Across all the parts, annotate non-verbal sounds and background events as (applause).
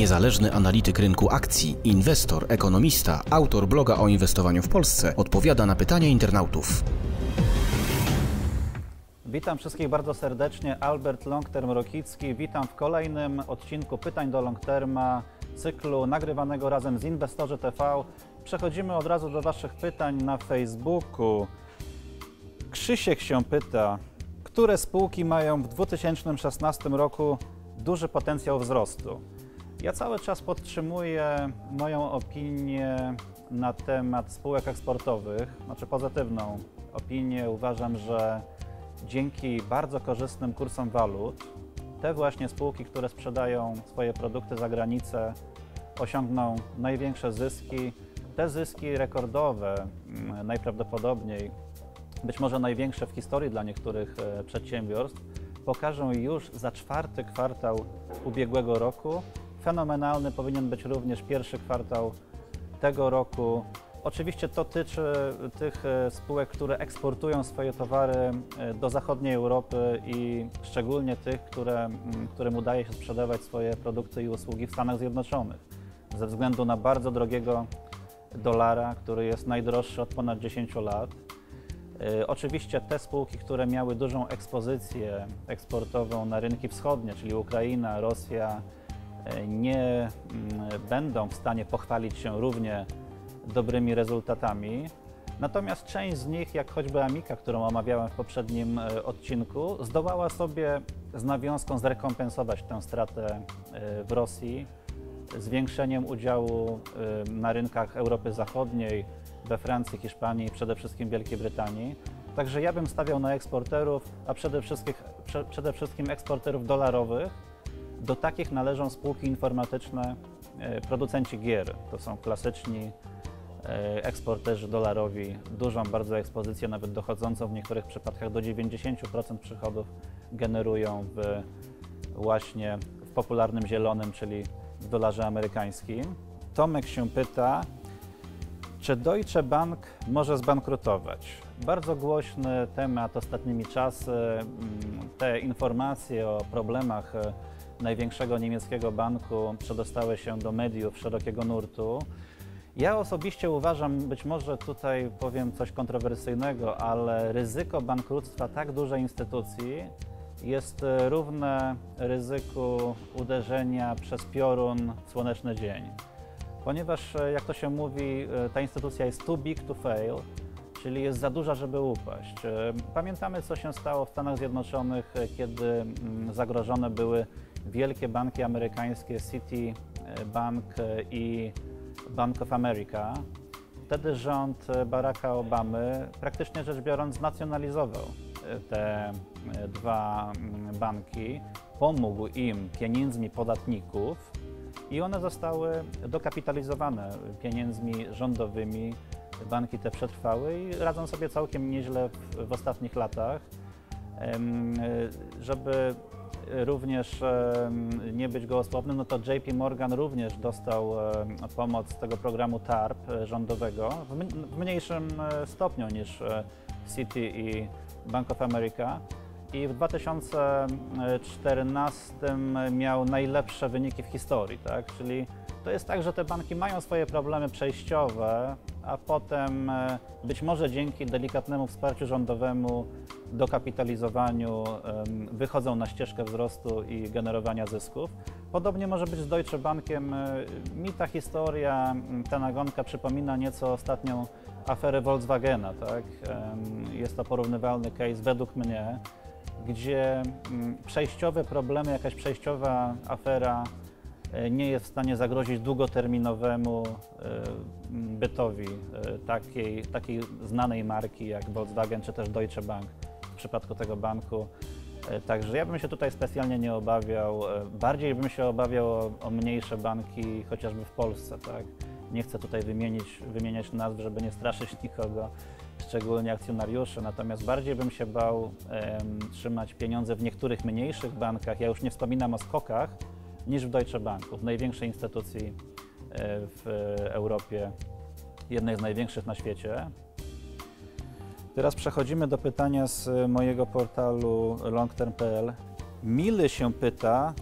Niezależny analityk rynku akcji, inwestor, ekonomista, autor bloga o inwestowaniu w Polsce odpowiada na pytania internautów. Witam wszystkich bardzo serdecznie. Albert Longterm Rokicki. Witam w kolejnym odcinku Pytań do Longterma cyklu nagrywanego razem z Inwestorzy TV. Przechodzimy od razu do Waszych pytań na Facebooku. Krzysiek się pyta, które spółki mają w 2016 roku duży potencjał wzrostu? Ja cały czas podtrzymuję moją opinię na temat spółek eksportowych, znaczy pozytywną opinię. Uważam, że dzięki bardzo korzystnym kursom walut, te właśnie spółki, które sprzedają swoje produkty za granicę, osiągną największe zyski. Te zyski rekordowe, mm, najprawdopodobniej być może największe w historii dla niektórych e, przedsiębiorstw, pokażą już za czwarty kwartał ubiegłego roku. Fenomenalny powinien być również pierwszy kwartał tego roku. Oczywiście to tyczy tych e, spółek, które eksportują swoje towary e, do zachodniej Europy i szczególnie tych, które, którym udaje się sprzedawać swoje produkty i usługi w Stanach Zjednoczonych. Ze względu na bardzo drogiego dolara, który jest najdroższy od ponad 10 lat. E, oczywiście te spółki, które miały dużą ekspozycję eksportową na rynki wschodnie, czyli Ukraina, Rosja, nie będą w stanie pochwalić się równie dobrymi rezultatami. Natomiast część z nich, jak choćby Amika, którą omawiałem w poprzednim e, odcinku, zdołała sobie z nawiązką zrekompensować tę stratę e, w Rosji zwiększeniem udziału e, na rynkach Europy Zachodniej, we Francji, Hiszpanii i przede wszystkim Wielkiej Brytanii. Także ja bym stawiał na eksporterów, a przede wszystkim, przede wszystkim eksporterów dolarowych. Do takich należą spółki informatyczne, producenci gier. To są klasyczni E, eksporterzy dolarowi dużą bardzo ekspozycję, nawet dochodzącą w niektórych przypadkach do 90% przychodów generują w właśnie w popularnym zielonym, czyli w dolarze amerykańskim. Tomek się pyta, czy Deutsche Bank może zbankrutować? Bardzo głośny temat ostatnimi czasy. Mm, te informacje o problemach e, największego niemieckiego banku przedostały się do mediów szerokiego nurtu. Ja osobiście uważam, być może tutaj powiem coś kontrowersyjnego, ale ryzyko bankructwa tak dużej instytucji jest e, równe ryzyku uderzenia przez piorun w słoneczny dzień. Ponieważ, e, jak to się mówi, e, ta instytucja jest too big to fail, czyli jest za duża, żeby upaść. Pamiętamy, co się stało w Stanach Zjednoczonych, kiedy mm, zagrożone były wielkie banki amerykańskie, Citibank i Bank of America. Wtedy rząd Baracka Obamy praktycznie rzecz biorąc znacjonalizował e, te e, dwa mm, banki, pomógł im pieniędzmi podatników i one zostały dokapitalizowane pieniędzmi rządowymi. Banki te przetrwały i radzą sobie całkiem nieźle w, w ostatnich latach. E, żeby również nie być gołosłownym, no to JP Morgan również dostał pomoc z tego programu TARP e, rządowego w mniejszym e, stopniu niż e, Citi i Bank of America. I w 2014 miał najlepsze wyniki w historii, tak? Czyli to jest tak, że te banki mają swoje problemy przejściowe, a potem być może dzięki delikatnemu wsparciu rządowemu dokapitalizowaniu wychodzą na ścieżkę wzrostu i generowania zysków. Podobnie może być z Deutsche Bankiem. E, mi ta historia, ta nagonka przypomina nieco ostatnią aferę Volkswagena. Tak? Jest to porównywalny case według mnie, gdzie przejściowe problemy, jakaś przejściowa afera e, nie jest w stanie zagrozić długoterminowemu e, bytowi takiej, takiej znanej marki jak Volkswagen czy też Deutsche Bank przypadku tego banku. E, także ja bym się tutaj specjalnie nie obawiał. E, bardziej bym się obawiał o, o mniejsze banki, chociażby w Polsce. Tak? Nie chcę tutaj wymienić, wymieniać nazw, żeby nie straszyć nikogo, szczególnie akcjonariuszy. Natomiast bardziej bym się bał trzymać pieniądze w niektórych mniejszych bankach. Ja już nie wspominam o skokach, niż w Deutsche Banku, w największej instytucji e, w Europie, jednej z największych na świecie. Teraz przechodzimy do pytania z mojego portalu longterm.pl. Mily się pyta,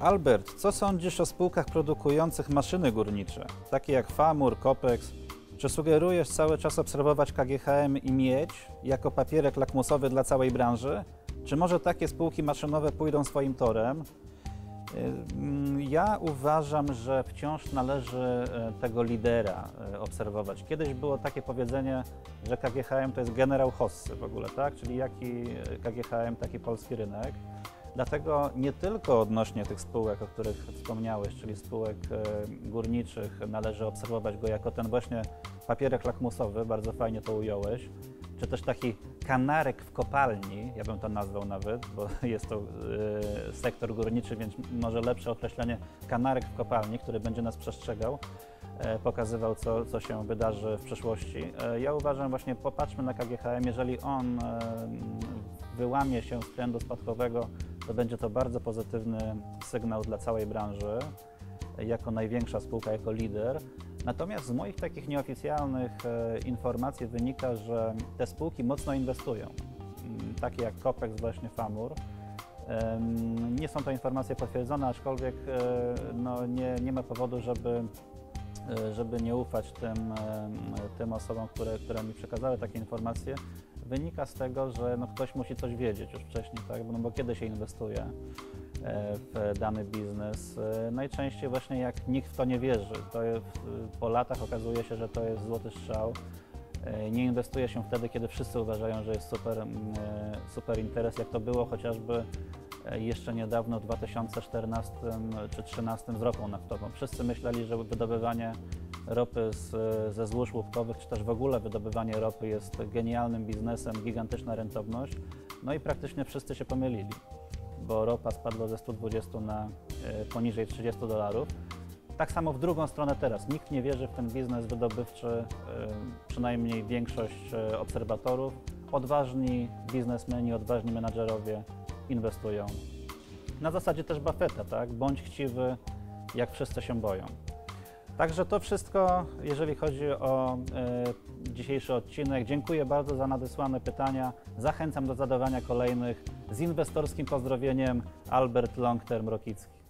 Albert, co sądzisz o spółkach produkujących maszyny górnicze, takie jak Famur, Copex? Czy sugerujesz cały czas obserwować KGHM i miedź jako papierek lakmusowy dla całej branży? Czy może takie spółki maszynowe pójdą swoim torem? Ja uważam, że wciąż należy e, tego lidera e, obserwować. Kiedyś było takie powiedzenie, że KGHM to jest generał hossy w ogóle, tak? Czyli jaki e, KGHM, taki polski rynek. Dlatego nie tylko odnośnie tych spółek, o których wspomniałeś, czyli spółek górniczych, należy obserwować go jako ten właśnie papierek lakmusowy, bardzo fajnie to ująłeś, czy też taki kanarek w kopalni, ja bym to nazwał nawet, bo (laughs) jest to e, sektor górniczy, więc może lepsze określenie kanarek w kopalni, który będzie nas przestrzegał, e, pokazywał, co, co się wydarzy w przyszłości. E, Ja uważam właśnie, popatrzmy na KGHM, jeżeli on wyłamie się z trendu spadkowego, to będzie to bardzo pozytywny sygnał dla całej branży, jako największa spółka, jako lider. Natomiast z moich takich nieoficjalnych e, informacji wynika, że te spółki mocno inwestują, Mm, takie jak Copex, właśnie Famur. Nie są to informacje potwierdzone, aczkolwiek e, no, nie, nie ma powodu, żeby, e, żeby nie ufać tym, tym osobom, które, które mi przekazały takie informacje. Wynika z tego, że no, ktoś musi coś wiedzieć już wcześniej, tak? no bo kiedy się inwestuje w dany biznes. E, Najczęściej właśnie jak nikt w to nie wierzy, to po latach okazuje się, że to jest złoty strzał. E, Nie inwestuje się wtedy, kiedy wszyscy uważają, że jest super, mm, e, super interes, jak to było chociażby jeszcze niedawno w 2014 czy 2013 z ropą naftową. Wszyscy myśleli, że wydobywanie ropy z, ze złóż łupkowych, czy też w ogóle wydobywanie ropy jest genialnym biznesem, gigantyczna rentowność. No i praktycznie wszyscy się pomylili, bo ropa spadła ze 120 na e, poniżej 30 dolarów. Tak samo w drugą stronę teraz. Nikt nie wierzy w ten biznes wydobywczy, e, przynajmniej większość e, obserwatorów. Odważni biznesmeni, odważni menadżerowie inwestują. Na zasadzie też Buffetta, tak? Bądź chciwy, jak wszyscy się boją. Także to wszystko, jeżeli chodzi o e, dzisiejszy odcinek. Dziękuję bardzo za nadesłane pytania. Zachęcam do zadawania kolejnych. Z inwestorskim pozdrowieniem Albert Longterm Rokicki.